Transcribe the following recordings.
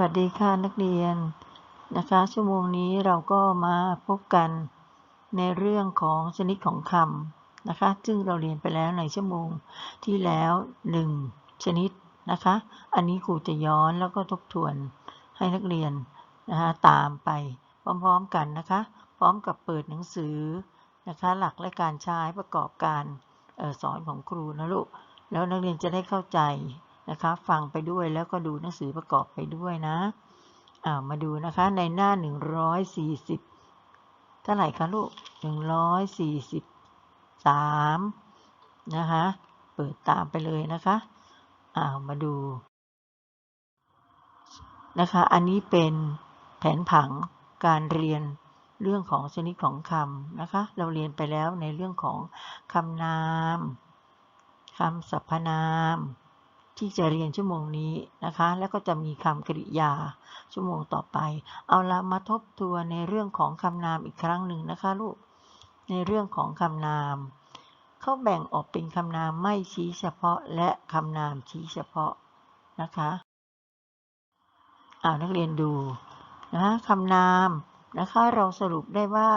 วัสดีค่ะนักเรียนนะคะ ชั่วโมงนี้เราก็มาพบกันในเรื่องของชนิดของคำนะคะ ซึ่งเราเรียนไปแล้วในชั่วโมงที่แล้ว 1 ชนิดนะคะ อันนี้ครูจะย้อนแล้วก็ทบทวนให้นักเรียนนะคะตามไปพร้อมๆกันนะคะ พร้อมกับเปิดหนังสือนะคะ หลักและการใช้ประกอบการออสอนของครูนะลูกแล้วนักเรียนจะได้เข้าใจ นะคะ ฟังไปด้วยแล้วก็ดูหนังสือประกอบไปด้วยนะอ่ามาดูนะคะในหน้า 140 เท่าไหร่คะลูก 143 นะคะ เปิดตามไปเลยนะคะอ่ามาดูนะคะ อันนี้เป็นแผนผังการเรียนเรื่องของชนิดของคำนะคะ เราเรียนไปแล้วในเรื่องของคำนามคำสรรพนาม ที่จะเรียนชั่วโมงนี้นะคะ แล้วก็จะมีคำกริยาชั่วโมงต่อไป เอาละมาทบทวนในเรื่องของคำนามอีกครั้งหนึ่งนะคะลูก ในเรื่องของคำนามเขาแบ่งออกเป็นคำนามไม่ชี้เฉพาะและคำนามชี้เฉพาะนะคะอานักเรียนดูนะคำนามนะคะเราสรุปได้ว่า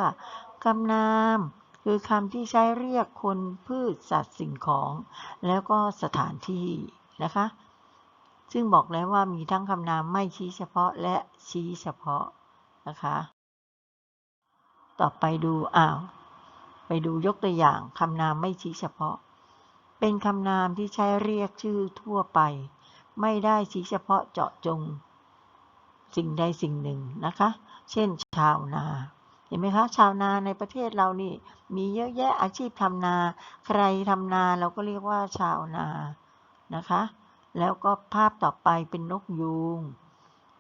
คำนามคือคำที่ใช้เรียกคนพืชสัตว์สิ่งของ แล้วก็สถานที่ นะคะ ซึ่งบอกแล้วว่ามีทั้งคำนามไม่ชี้เฉพาะและชี้เฉพาะนะคะ ต่อไปดูอ้าวไปดูยกตัวอย่างคำนามไม่ชี้เฉพาะ เป็นคำนามที่ใช้เรียกชื่อทั่วไป ไม่ได้ชี้เฉพาะเจาะจง สิ่งใดสิ่งหนึ่งนะคะ เช่น ชาวนาเห็นไหมคะชาวนาในประเทศเรานี่ มีเยอะแยะอาชีพทำนา ใครทำนาเราก็เรียกว่าชาวนา นะคะ แล้วก็ภาพต่อไปเป็นนกยูง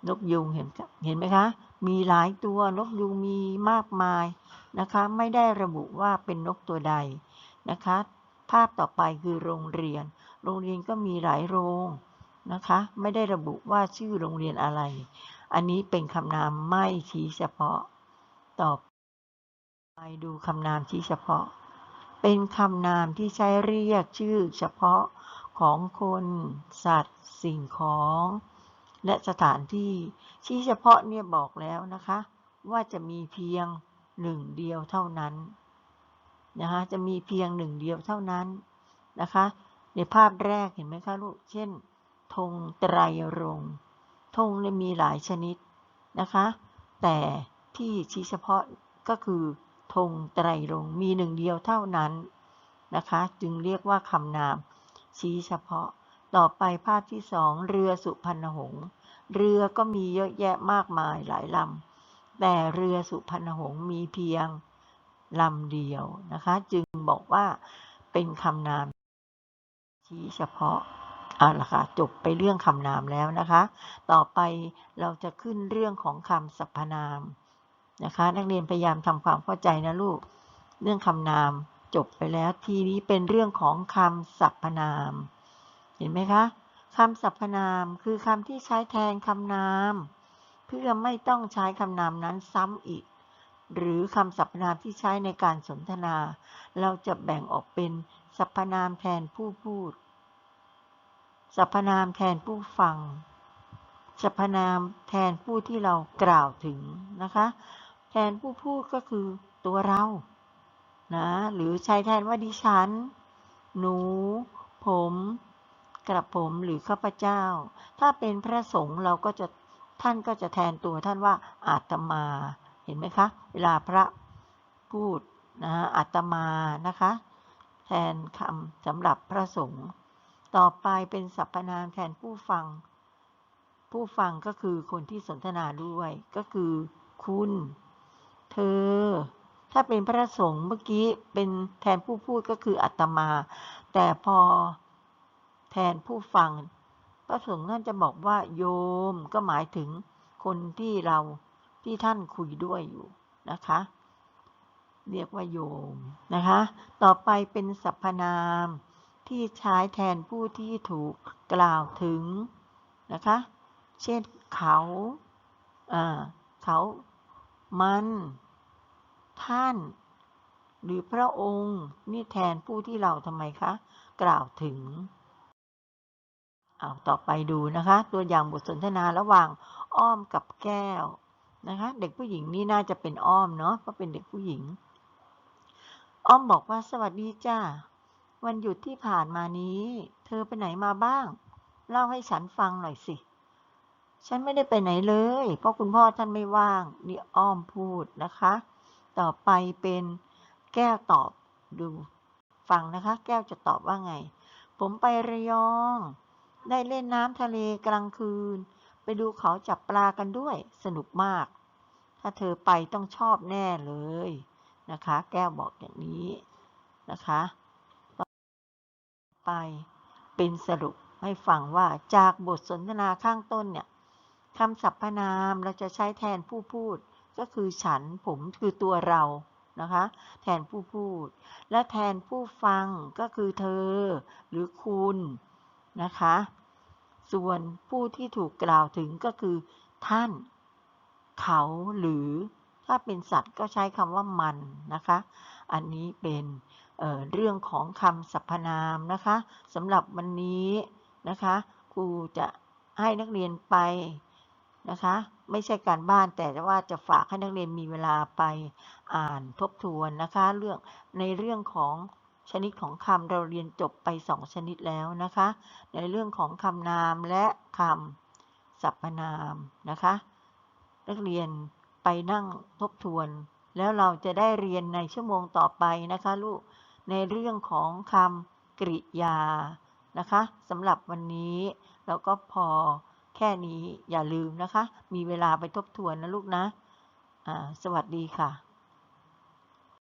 นกยูงเห็นเห็นไหมคะ มีหลายตัวนกยูงมีมากมายนะคะ ไม่ได้ระบุว่าเป็นนกตัวใดนะคะ ภาพต่อไปคือโรงเรียน โรงเรียนก็มีหลายโรงนะคะ ไม่ได้ระบุว่าชื่อโรงเรียนอะไร อันนี้เป็นคำนามไม่ชี้เฉพาะ ต่อไปดูคำนามชี้เฉพาะ เป็นคำนามที่ใช้เรียกชื่อเฉพาะ ของคน สัตว์ สิ่งของ และสถานที่ชี้เฉพาะเนี่ยบอกแล้วนะคะ ว่าจะมีเพียงหนึ่งเดียวเท่านั้นนะคะจะมีเพียงหนึ่งเดียวเท่านั้นนะคะ ในภาพแรกเห็นไหมคะลูกเช่นธงไตรรงธงเนี่ยมีหลายชนิดนะคะ แต่ที่ชี้เฉพาะก็คือธงไตรรงมีหนึ่งเดียวเท่านั้นนะคะ จึงเรียกว่าคำนาม ชี้เฉพาะ ต่อไปภาพที่สองเรือสุพรรณหงษ์ เรือก็มีเยอะแยะมากมายหลายลำ แต่เรือสุพรรณหงษ์มีเพียงลำเดียวนะคะ จึงบอกว่าเป็นคำนาม ชี้เฉพาะเอาละค่ะจบไปเรื่องคำนามแล้วนะคะ ต่อไปเราจะขึ้นเรื่องของคำสรรพนามนะคะ นักเรียนพยายามทำความเข้าใจนะลูก เรื่องคำนาม จบไปแล้วทีนี้เป็นเรื่องของคำสรรพนาม เห็นไหมคะคำสรรพนามคือคำที่ใช้แทนคำนาม เพื่อไม่ต้องใช้คำนามนั้นซ้ำอีก หรือคำสรรพนามที่ใช้ในการสนทนา เราจะแบ่งออกเป็นสรรพนามแทนผู้พูดสรรพนามแทนผู้ฟังสรรพนามแทนผู้ที่เรากล่าวถึงนะคะ แทนผู้พูดก็คือตัวเรา นะ หรือใช้แทนว่าดิฉัน หนู ผม กระผมหรือข้าพเจ้า ถ้าเป็นพระสงฆ์เราก็จะท่านก็จะแทนตัวท่านว่าอาตมา เห็นไหมคะ เวลาพระพูดนะอาตมานะคะ แทนคำสำหรับพระสงฆ์ต่อไปเป็นสรรพนามแทนผู้ฟัง ผู้ฟังก็คือคนที่สนทนาด้วย ก็คือคุณ เธอ ถ้าเป็นพระสงฆ์เมื่อกี้เป็นแทนผู้พูดก็คืออัตมา แต่พอแทนผู้ฟัง พระสงฆ์ท่านจะบอกว่าโยมก็หมายถึงคนที่เราที่ท่านคุยด้วยอยู่นะคะ เรียกว่าโยมนะคะ ต่อไปเป็นสรรพนามที่ใช้แทนผู้ที่ถูกกล่าวถึงนะคะ เช่นเขาอ่าเขา มัน ท่าน หรือพระองค์นี่แทนผู้ที่เราทำไมคะ กล่าวถึงเอาต่อไปดูนะคะ ตัวอย่างบทสนทนาระหว่างอ้อมกับแก้วนะคะ เด็กผู้หญิงนี่น่าจะเป็นอ้อมเนาะเพราะเป็นเด็กผู้หญิง อ้อมบอกว่าสวัสดีจ้าวันหยุดที่ผ่านมานี้ เธอไปไหนมาบ้าง เล่าให้ฉันฟังหน่อยสิ ฉันไม่ได้ไปไหนเลย เพราะคุณพ่อท่านไม่ว่าง นี่อ้อมพูดนะคะ ต่อไปเป็นแก้วตอบดูฟังนะคะ แก้วจะตอบว่าไง ผมไประยอง ได้เล่นน้ำทะเลกลางคืน ไปดูเขาจับปลากันด้วยสนุกมาก ถ้าเธอไปต้องชอบแน่เลยนะคะ แก้วบอกอย่างนี้นะคะต่อไปเป็นสรุปให้ฟังว่าจากบทสนทนาข้างต้นเนี่ยคำสรรพนามเราจะใช้แทนผู้พูด ก็คือฉันผมคือตัวเรานะคะแทนผู้พูด และแทนผู้ฟังก็คือเธอหรือคุณนะคะ ส่วนผู้ที่ถูกกล่าวถึงก็คือ ท่าน เขาหรือถ้าเป็นสัตว์ก็ใช้คำว่ามันนะคะ อันนี้เป็นเเรื่องของคำสรรพนามนะคะสำหรับวันนี้นะคะครูจะให้นักเรียนไป นะคะ ไม่ใช่การบ้านแต่ว่าจะฝากให้นักเรียนมีเวลาไปอ่านทบทวนนะคะ เรื่องในเรื่องของชนิดของคำเราเรียนจบไปสองชนิดแล้วนะคะ ในเรื่องของคำนามและคำสรรพนามนะคะ นักเรียนไปนั่งทบทวน แล้วเราจะได้เรียนในชั่วโมงต่อไปนะคะลูกในเรื่องของคำกริยานะคะสำหรับวันนี้เราก็พอ แค่นี้อย่าลืมนะคะ มีเวลาไปทบทวนนะลูกนะ สวัสดีค่ะ